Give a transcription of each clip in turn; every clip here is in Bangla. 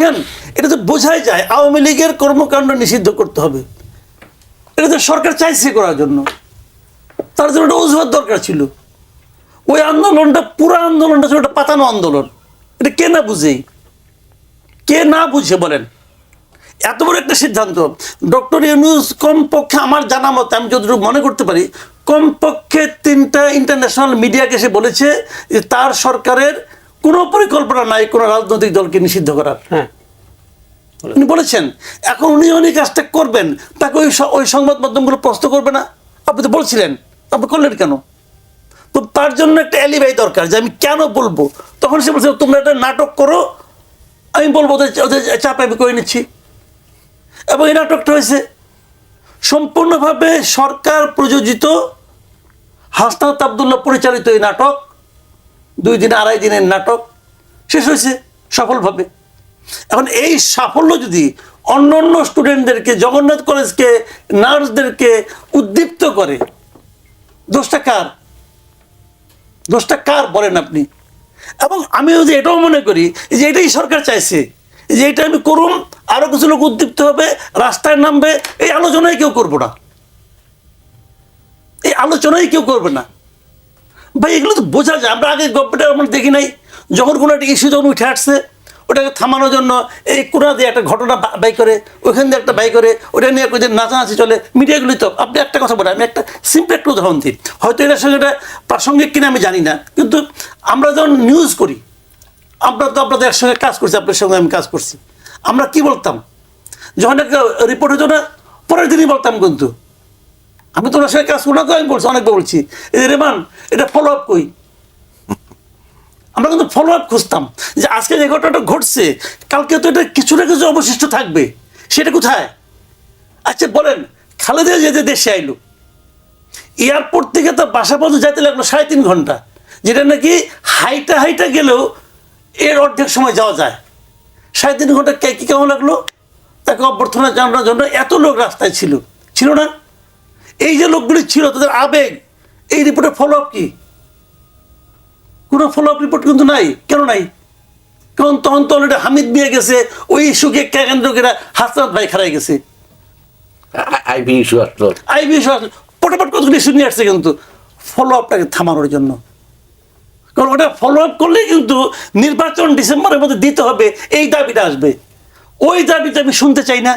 দেখেন, এটা তো বোঝাই যায়, আওয়ামী লীগের কর্মকাণ্ড নিষিদ্ধ করতে হবে। এটা তো সরকার চাইছে করার জন্য। তার জন্য একটা অজুহাত দরকার ছিল। ওই আন্দোলনটা, পুরো আন্দোলনটা ছিল একটা পাতানো আন্দোলন। এটা কে না বুঝেই কে না বুঝে বলেন? এত বড় একটা সিদ্ধান্ত। ডক্টর ইউনুস কমপক্ষে আমার জানা মতে, আমি যতটুকু মনে করতে পারি, কমপক্ষে তিনটা ইন্টারন্যাশনাল মিডিয়াকে সে বলেছে যে তার সরকারের কোনো পরিকল্পনা নাই কোনো রাজনৈতিক দলকে নিষিদ্ধ করার। হ্যাঁ। উনি বলেছেন এখন উনি উনি কাজটা করবেন তাকে ওই ওই সংবাদ মাধ্যমগুলো প্রশ্ন করবে না। আপনি তো বলছিলেন আপনি করলেন কেন? তো তার জন্য একটা অ্যালিবাই দরকার যে আমি কেন বলব? তখন সে বলছে তোমরা একটা নাটক করো আমি বলব ওদের ওদের চাপে আমি করে নিচ্ছি। এবং এই নাটকটা হয়েছে সম্পূর্ণভাবে সরকার প্রযোজিত হাসনাত আবদুল্লাহ পরিচালিত এই নাটক। দুই দিন, আড়াই দিনের নাটক শেষ হয়েছে সফলভাবে। এখন এই সাফল্য যদি অন্য অন্য স্টুডেন্টদেরকে জগন্নাথ কলেজকে, নার্সদেরকে উদ্দীপ্ত করে, দোষটা কার? দোষটা কার বলেন আপনি? এবং আমি যদি এটাও মনে করি যে এটাই সরকার চাইছে যে এটা আমি করুম আরও কিছু লোক উদ্দীপ্ত হবে, রাস্তায় নামবে, এই আলোচনায় কেউ করব না। এই আলোচনায় কেউ করবে না। ভাই, এগুলো তো বোঝা যায়। আমরা আগে গল্পটা আমরা দেখি নাই। যখন কোনো একটা ইস্যু যখন উঠে আসছে, ওটাকে থামানোর জন্য এই কোনা দিয়ে একটা ঘটনা বাই করে, ওইখান দিয়ে একটা বাই করে ওটা নিয়ে যে নাচানাচি চলে। মিডিয়াগুলি তো আপনি একটা কথা বলেন, আমি একটা সিম্পল একটা উদাহরণ দিই হয়তো এটার সঙ্গে এটা প্রাসঙ্গিক কিনা আমি জানি না। কিন্তু আমরা যখন নিউজ করি, আমরা তো আপনাদের একসঙ্গে কাজ করছি আপনার সঙ্গে আমি কাজ করছি। আমরা কি বলতাম? যখন একটা রিপোর্ট হতো না, পরের দিনই বলতাম কিন্তু। আমি তো ওনার সঙ্গে কাজ তো, আমি বলছি, অনেকবার বলছি। এই রেমান এটা ফলো আপ কই? আমরা কিন্তু ফলো আপ খুঁজতাম যে আজকে যে ঘটনাটা ঘটছে, কালকে তো এটা কিছু না কিছু অবশিষ্ট থাকবে। সেটা কোথায়? আচ্ছা বলেন, খালেদা যেতে দেশে আইলো, এয়ারপোর্ট থেকে তো বাসা পর্যন্ত যাইতে লাগল সাড়ে তিন ঘণ্টা, যেটা নাকি হাইটা হাইটা গেলেও এর অর্ধেক সময় যাওয়া যায়। সাড়ে তিন ঘণ্টা কে কি কেমন লাগল? তাকে অভ্যর্থনা জানানোর জন্য এত লোক রাস্তায় ছিল। ছিল না? এই যে লোকগুলি ছিল তাদের আবেগ এই রিপোর্টের ফলো আপ কি? কোনো ফলো আপ রিপোর্ট কিন্তু নাই। কেন নাই? কারণ তখন তো অলরেডি হামিদ মিয়া গেছে ওই ইস্যুকে কেন্দ্র করে হাসনাত ভাই খারাই গেছে। আইবি ইস্যু আসলো। আইবি পটাপট কতগুলি ইস্যু নিয়ে আসছে কিন্তু ফলো আপটাকে থামানোর জন্য। কারণ ওটা ফলো আপ করলেই কিন্তু নির্বাচন ডিসেম্বরের মধ্যে দিতে হবে এই দাবিটা আসবে। ওই দাবিটা আমি শুনতে চাই না।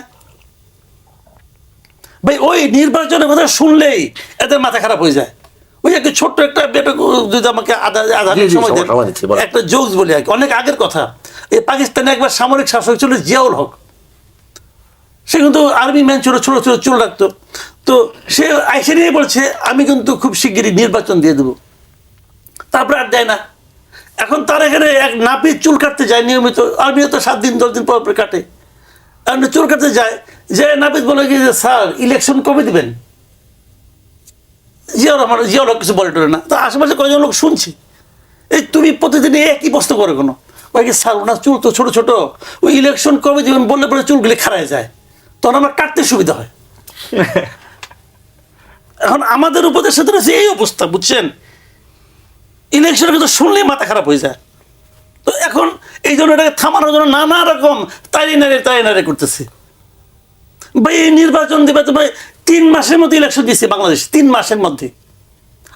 ভাই ওই নির্বাচনের কথা শুনলেই এদের মাথা খারাপ হয়ে যায়। ওই একটা ছোট্ট একটা যদি আমাকে আধা আধা সময় দেন, একটা জোকস বলি আর কি অনেক আগের কথা। এই পাকিস্তানে একবার সামরিক শাসক ছিল জিয়াউল হক। সে কিন্তু আর্মি ম্যান ছিল ছোট ছোট চুল রাখতো। তো সে আইসে নিয়ে বলছে আমি কিন্তু খুব শিগগিরই নির্বাচন দিয়ে দেবো। তারপরে আর দেয় না। এখন তার এখানে এক নাপিত চুল কাটতে যায় নিয়মিত। আর্মিও তো সাত দিন দশ দিন পর পর কাটে। আর চুল কাটতে যায়। যে নাবিদ বলে যে স্যার ইলেকশন কবে দিবেন? জিয়াউর রহমান জিয়াউর কিছু বলে টলে না। তো আশেপাশে কয়েকজন লোক শুনছে? এই তুমি প্রতিদিন একই প্রশ্ন করে কোনো? ওই স্যার ওনার চুল তো ছোট ছোট। ওই ইলেকশন কবে দিবেন? বললে পরে চুলগুলি খারায় যায়। তখন আমার কাটতে সুবিধা হয়। এখন আমাদের উপদেশ সাথে রয়েছে এই অবস্থা বুঝছেন? ইলেকশন কিন্তু শুনলেই মাথা খারাপ হয়ে যায়। তো এখন এই জন্য এটাকে থামানোর জন্য নানা রকম তাই নারে তাই নারে করতেছে। ভাই, এই নির্বাচন দিবে তো ভাই, তিন মাসের মধ্যে ইলেকশন দিচ্ছে বাংলাদেশ, তিন মাসের মধ্যে।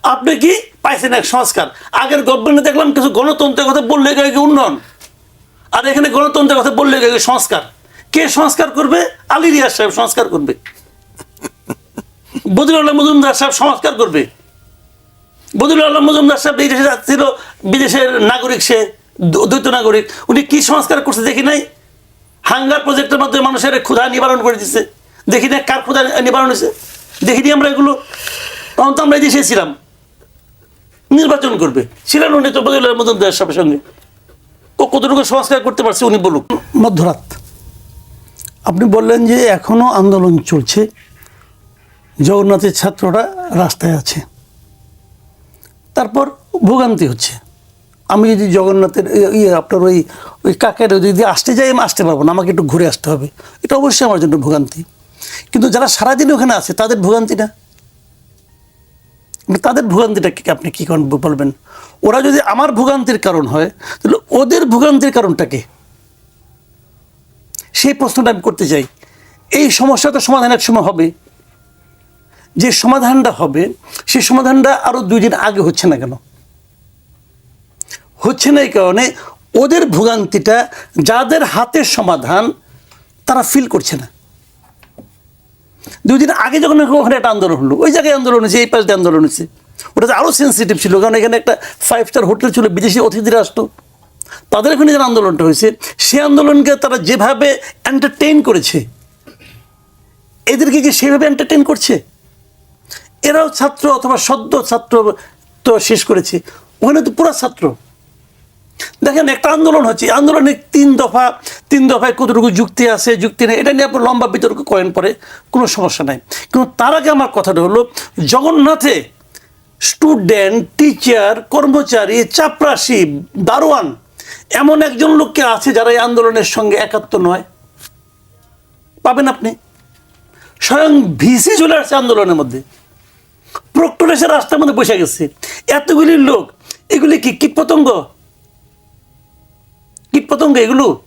আপনি কি পাইছেন এক সংস্কার? আগের গভর্নমেন্টে দেখলাম কিছু গণতন্ত্রের কথা বললে গেলে কি উন্নয়ন। আর এখানে গণতন্ত্রের কথা বললে গেলে সংস্কার। কে সংস্কার করবে? আলী রিয়াজ সাহেব সংস্কার করবে। বদিউল আলম মজুমদার সাহেব সংস্কার করবে। বদিউল আলম মজুমদার সাহেব বিদেশে ছিল বিদেশের নাগরিক সে দ্ব- দ্বৈত নাগরিক। উনি কি সংস্কার করছে দেখি নাই? হাঙ্গার প্রজেক্টের মাধ্যমে মানুষের ক্ষুধা নিবারণ করে দিচ্ছে দেখি না কার ক্ষুধা নিবারণ হয়েছে। দেখিনি আমরা এগুলো। তখন তো আমরা এই দেশে ছিলাম। নির্বাচন করবে। ছিলেন উনি তো বদিউল আলম মজুমদার সাহেবের সঙ্গে। কতটুকু সংস্কার করতে পারছে উনি বলুক। মধ্যরাত, আপনি বললেন যে এখনও আন্দোলন চলছে। জগন্নাথের ছাত্ররা রাস্তায় আছে। তারপর ভোগান্তি হচ্ছে। আমি যদি জগন্নাথের ইয়ে আপনার ওই ওই কাকের যদি আসতে যাই, আমি আসতে পারব না। আমাকে একটু ঘুরে আসতে হবে। এটা অবশ্যই আমার জন্য ভোগান্তি। কিন্তু যারা সারাদিন ওখানে আছে, তাদের ভোগান্তি না মানে তাদের ভোগান্তিটা আপনি কী করেন বলবেন? ওরা যদি আমার ভোগান্তির কারণ হয়, তাহলে ওদের ভোগান্তির কারণটা কি? সেই প্রশ্নটা আমি করতে চাই। এই সমস্যা তো সমাধান এক সময় হবে। যে সমাধানটা হবে সেই সমাধানটা আরও দুই দিন আগে হচ্ছে না কেন? হচ্ছে না এই কারণে ওদের ভোগান্তিটা যাদের হাতের সমাধান, তারা ফিল করছে না। দুই দিন আগে যখন ওখানে একটা আন্দোলন হলো, ওই জায়গায় আন্দোলন হয়েছে, এই পাশে আন্দোলন হয়েছে। ওটা আরও সেন্সিটিভ ছিল, কারণ এখানে একটা ফাইভ স্টার হোটেল ছিল, বিদেশি অতিথিরা আসতো। তাদের এখানে যে আন্দোলনটা হয়েছে সে আন্দোলনকে তারা যেভাবে এন্টারটেইন করেছে, এদেরকে কি সেভাবে এন্টারটেইন করছে? এরাও ছাত্র অথবা সদ্য ছাত্র তো শেষ করেছে, ওখানে তো পুরা ছাত্র। দেখেন, একটা আন্দোলন হচ্ছে। আন্দোলনে তিন দফা, তিন দফায় কতটুকু যুক্তি আছে, যুক্তি নেই, এটা নিয়ে আপনি লম্বা বিতর্ক করেন পরে, কোনো সমস্যা নাই। কিন্তু তার আগে আমার কথাটা হলো, জগন্নাথে স্টুডেন্ট, টিচার, কর্মচারী, চাপরাশি, দারোয়ান, এমন একজন লোককে আছে যারা এই আন্দোলনের সঙ্গে একাত্ম নয়। পাবেন আপনি। স্বয়ং ভিসি চলে আসছে আন্দোলনের মধ্যে। প্রক্টর এসে রাস্তার মধ্যে বসে গেছে। এতগুলি লোক, এগুলি কি কীট পতঙ্গ এগুলো?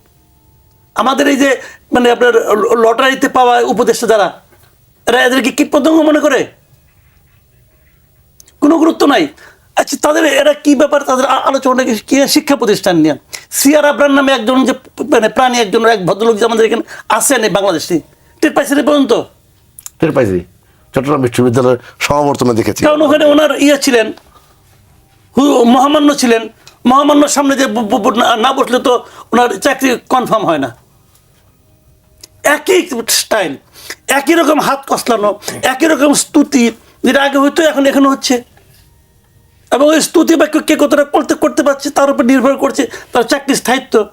আমাদের এই যে মানে আপনার লটারিতে পাওয়া উপদেষ্টা যারা এরা এদেরকে কীট পতঙ্গ মনে করে? কোনো গুরুত্ব নাই। আচ্ছা তাদের এরা কি ব্যাপার? তাদের আলোচনা কি শিক্ষা প্রতিষ্ঠান নিয়ে? সিয়ার আবরার নামে একজন যে মানে প্রাণী একজন এক ভদ্রলোক যে আমাদের এখানে আসেন এই বাংলাদেশে টের পাইছেন পর্যন্ত? টের পাইছি। চট্টগ্রাম বিশ্ববিদ্যালয়ের সমাবর্তনে দেখেছি। কারণ ওখানে ওনার ইয়ে ছিলেন হু- মহামান্য ছিলেন। মহামান্যর সামনে যে না- বসলে তো ওনার চাকরি কনফার্ম হয় না। একই স্টাইল একই রকম হাত কসলানো একই রকম স্তুতি, যেটা আগে হইতো, এখন এখানে হচ্ছে। এবং ওই স্তুতি বাক্য কে কতটা করতে করতে পারছে, তার উপর নির্ভর করছে, তার চাকরির স্থায়িত্ব।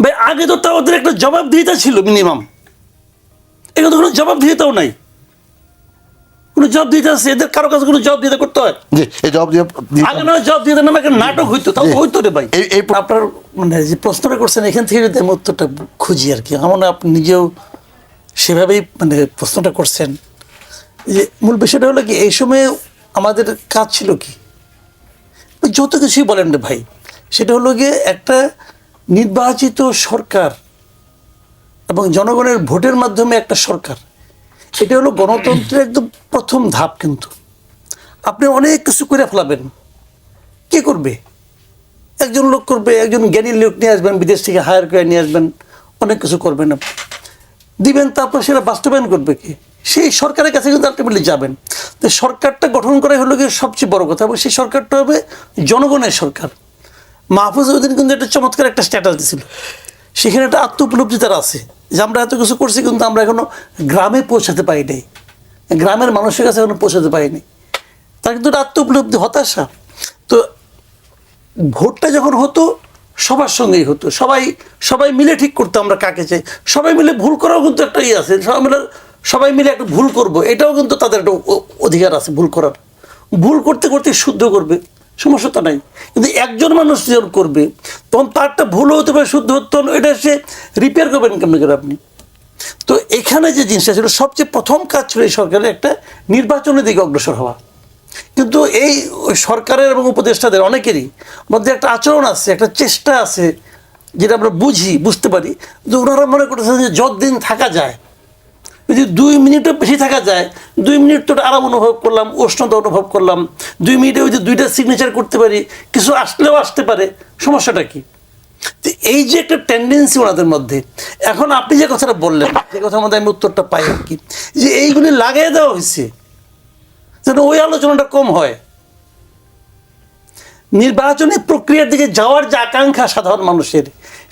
ভাই, আগে তো তা ওদের একটা জবাবদিহিতা ছিল মিনিমাম এখানে তো কোনো জবাবদিহিতাও নাই। কোনো জব দিতে আছে? এদের কারও কাছে কোনো জব দিতে করতে হয়? জি এই জবাব দিয়ে আগে না জব দিতে নামে একটা নাটক হইতো তাও হইতো রে ভাই। এই- এই আপনার মানে যে প্রশ্নটা করছেন এখান থেকে যদি আমি উত্তরটা খুঁজি আর কি। আমার আপনি নিজেও সেভাবেই মানে প্রশ্নটা করছেন। যে মূল বিষয়টা হলো কি এই সময়ে আমাদের কাজ ছিল কি? যত কিছুই বলেন রে ভাই সেটা হলো গিয়ে একটা নির্বাচিত সরকার এবং জনগণের ভোটের মাধ্যমে একটা সরকার। এটা হলো গণতন্ত্রের একদম প্রথম ধাপ কিন্তু। আপনি অনেক কিছু করে ফেলাবেন। কে করবে? একজন লোক করবে, একজন জ্ঞানী লোক নিয়ে আসবেন, বিদেশ থেকে হায়ার করে নিয়ে আসবেন, অনেক কিছু করবেন আপনি। দিবেন, তারপর সেটা বাস্তবায়ন করবে কি? সেই সরকারের কাছে কিন্তু আলটিমেটলি যাবেন। তো সরকারটা গঠন করাই হলো গিয়ে সবচেয়ে বড় কথা এবং সেই সরকারটা হবে জনগণের সরকার। মাহফুজ উদ্দিন কিন্তু একটা চমৎকার একটা স্ট্যাটাস দিছিল। সেখানে একটা আত্ম উপলব্ধি তার আছে যে আমরা এত কিছু করছি কিন্তু আমরা এখনও গ্রামে পৌঁছাতে পারি নাই। গ্রামের মানুষের কাছে এখনও পৌঁছাতে পারিনি তার কিন্তু একটা আত্ম উপলব্ধি হতাশা। তো ভোটটা যখন হতো, সবার সঙ্গেই হতো। সবাই সবাই মিলে ঠিক করতো আমরা কাকে চাই। সবাই মিলে ভুল করাও কিন্তু একটা ইয়ে আছে। সবাই মিলে সবাই মিলে একটা ভুল করব। এটাও কিন্তু তাদের একটা অধিকার আছে, ভুল করার। ভুল করতে করতে শুদ্ধ করবে। সমস্যা নাই। কিন্তু একজন মানুষ যখন করবে, তখন তারটা ভুল হতে পারে, শুদ্ধ হতে এটা সে রিপেয়ার করবেন কেমন করে আপনি? তো এখানে যে জিনিসটা ছিল সবচেয়ে প্রথম কাজ ছিল এই সরকারের একটা নির্বাচনের দিকে অগ্রসর হওয়া। কিন্তু এই সরকারের এবং উপদেষ্টাদের অনেকেরই মধ্যে একটা আচরণ আছে, একটা চেষ্টা আছে, যেটা আমরা বুঝি, বুঝতে পারি। যে ওনারা মনে করতেছেন যে যতদিন থাকা যায় যদি দুই মিনিটও বেশি থাকা যায়, দুই মিনিট তো আরাম অনুভব করলাম, উষ্ণতা অনুভব করলাম, দুই মিনিটে যদি দুইটা সিগনেচার করতে পারি, কিছু আসলেও আসতে পারে, সমস্যাটা কি? এই যে একটা টেন্ডেন্সি ওনাদের মধ্যে, এখন আপনি যে কথাটা বললেন, যে কথার মধ্যে আমি উত্তরটা পাই আর কি, যে এইগুলি লাগিয়ে দেওয়া হয়েছে, যেন ওই আলোচনাটা কম হয়। নির্বাচনী প্রক্রিয়ার দিকে যাওয়ার যে আকাঙ্ক্ষা সাধারণ মানুষের,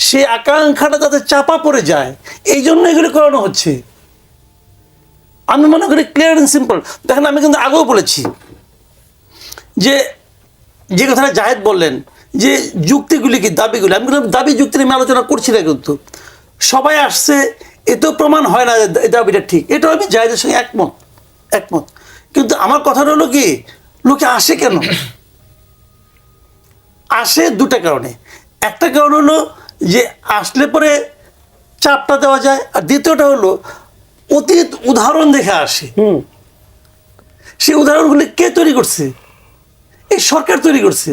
সেই আকাঙ্ক্ষাটা যাতে চাপা পড়ে যায়, এই জন্য এগুলি করানো হচ্ছে। আমি মনে করি ক্লিয়ার অ্যান্ড সিম্পল দেখেন, আমি কিন্তু আগেও বলেছি যে যে কথাটা জাহেদ বললেন, যে যুক্তিগুলি কি, দাবিগুলি? আমি কিন্তু দাবি, যুক্তি নিয়ে আলোচনা করছি না কিন্তু। সবাই আসছে এতেও প্রমাণ হয় না এই দাবিটা ঠিক। এটাও আমি জাহেদের সঙ্গে একমত একমত। কিন্তু আমার কথাটা হলো কি, লোকে আসে কেন? আসে দুটা কারণে। একটা কারণ হলো যে, আসলে পরে চাপটা দেওয়া যায়, আর দ্বিতীয়টা হলো অতীত উদাহরণ দেখে আসে। সেই উদাহরণগুলি কে তৈরি করছে? এই সরকার তৈরি করছে।